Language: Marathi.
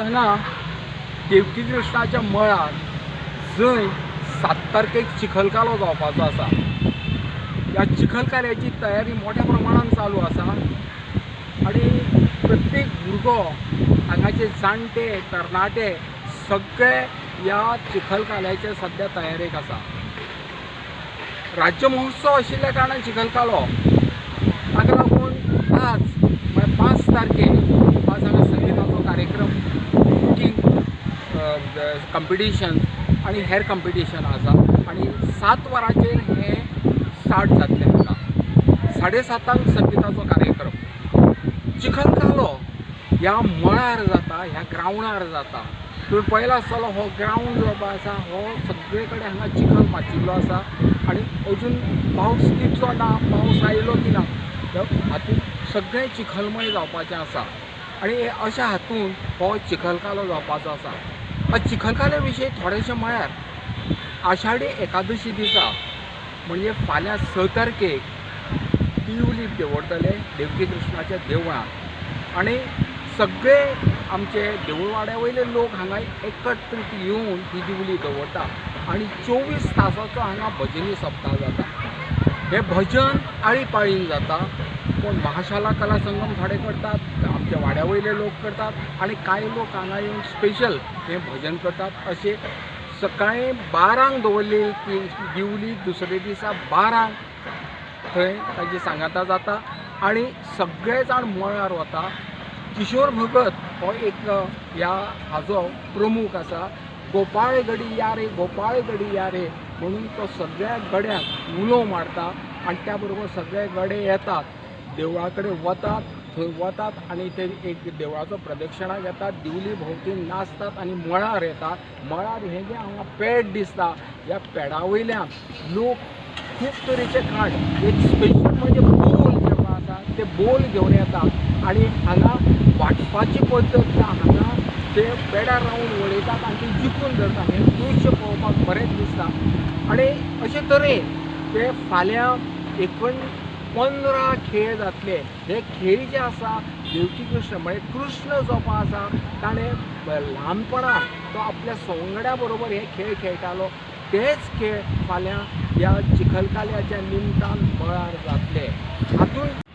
असताना देवकीकृष्णाच्या मळार जंय सात तारखेक चिखलकालो जावपाचो आसा ह्या चिखलकाल्याची तयारी मोठ्या प्रमाणान चालू आसा आणि प्रत्येक भुरगो हांगाचे जाणटे तरणाटे सगळे ह्या चिखलकाल्याचे सध्या तयारेक आसा राज्य महोत्सव आशिल्ल्या कारणान चिखलकालो ताका लागून आज म्हणजे म्हळ्यार पांच तारखेक आज हांगा संगीताचो कार्यक्रम कुकींग कंपिटिशन आनी हेर कंपिटिशन आसा आनी सात वरांचेर हे स्टार्ट जातलें हांगा साडे सातांक संगीताचो कार्यक्रम. चिखलकालो ह्या मळार जाता ह्या ग्रावंडार जाता. तुवें पळयलो आसतलो हो ग्रावंड जो आसा हो सगळे कडेन हांगा चिखल माचिल्लो आसा आनी अजून पावस तितलो ना पावस आयलो की ना हातूंत सगळें चिखलमय जावपाचें आसा आनी अशा हातूंत हो चिखलकालो जावपाचो आसा आज चिखलकाल्या विशीं थोडेंशें म्हळ्यार आषाढी एकादशी दिसा म्हणजे फाल्यां स तारखेक दिवलीप दवरतले देवकी कृष्णाच्या देवळांत. आनी सगळे आमचे देवळवाड्या वयले लोक हांगा एकत्रीत येवन ही दिवली दवरता आनी चोवीस तासाचो हांगा भजनी सप्ताह जाता. हे भजन आळीपाळीन जाता. पूण महाशाला कला संगम थोडे करतात जे वाड्या वयले लोक करतात आनी कांय लोक हांगा येवन स्पेशल हे भजन करतात. अशें सकाळीं बारांक दवरली की दिवली दुसरे दिसा बारांक थंय ताची सांगाता जाता. आनी सगळे जाण मळार वता किशोर भगत हो एक ह्या हाजो प्रमुख आसा गोपाळ गडी या रे गोपाळ गडी या रे म्हणून तो सगळ्या गड्यांक उलो मारता. आनी त्या बरोबर सगळे गडे येतात. देवळा कडेन वतात. थंय वतात आनी ते एक देवळाचो प्रदक्षिणा घेतात दिवली भोंवती नाचतात आनी मळार येतात. मळार हे जे हांगा पेड दिसता ह्या पेडा वयल्यान लोक खूब तरेचे खाण एक स्पेशल म्हणजे बोल जे आसा ते बोल घेवन येतात. आनी हांगा वांटपाची पद्दत ना हांगा ते पेडार रावन वळयतात आनी ते जिखून धरतात. हें दृश्य पळोवपाक बरेंच दिसता. आनी अशे तरेन ते फाल्यां एकूण पंदरा खेळ जातले हे खेळ जे आसा देवकी कृष्ण म्हणजे कृष्ण जो आसा ताणें ल्हानपणांत तो आपल्या सोंगड्या बरोबर हे खेळ खेळटालो तेच खेळ फाल्यां ह्या चिखलकाल्याच्या निमतान मळार जातले. हातूंत